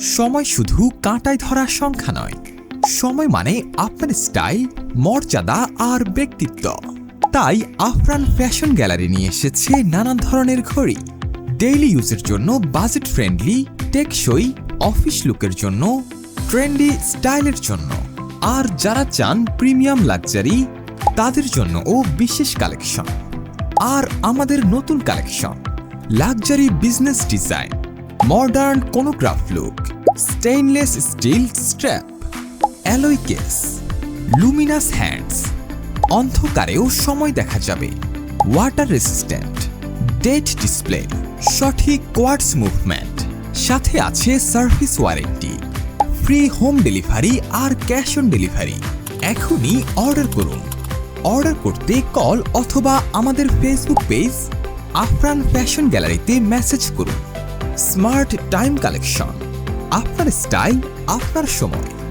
সময় শুধু কাঁটায় ধরা সংখ্যা নয়। সময় মানে আপনার স্টাইল, মর্যাদা আর ব্যক্তিত্ব। তাই আফরান ফ্যাশন গ্যালারি নিয়ে এসেছে নানান ধরনের ঘড়ি। ডেইলি ইউজের জন্য বাজেট ফ্রেন্ডলি টেকসই অফিস লুকের জন্য ট্রেন্ডি স্টাইলের জন্য। আর যারা চান প্রিমিয়াম লাক্সারি তাদের জন্য ও বিশেষ কালেকশন আর আমাদের নতুন collection luxury business design modern chronograph look stainless steel strap alloy case luminous hands অন্ধকারেও সময় দেখা যাবে ওয়াটার রেসিস্ট্যান্ট ডেট ডিসপ্লে সঠিক কোয়ার্টস মুভমেন্ট সাথে আছে service warranty free home delivery R cash on delivery এখনই অর্ডার করুন। অর্ডার করতে call অথবা আমাদের ফেসবুক পেজ আফরান ফ্যাশন গ্যালারিতে মেসেজ করুন। Smart time collection. আপনার স্টাইল আপনার সময়।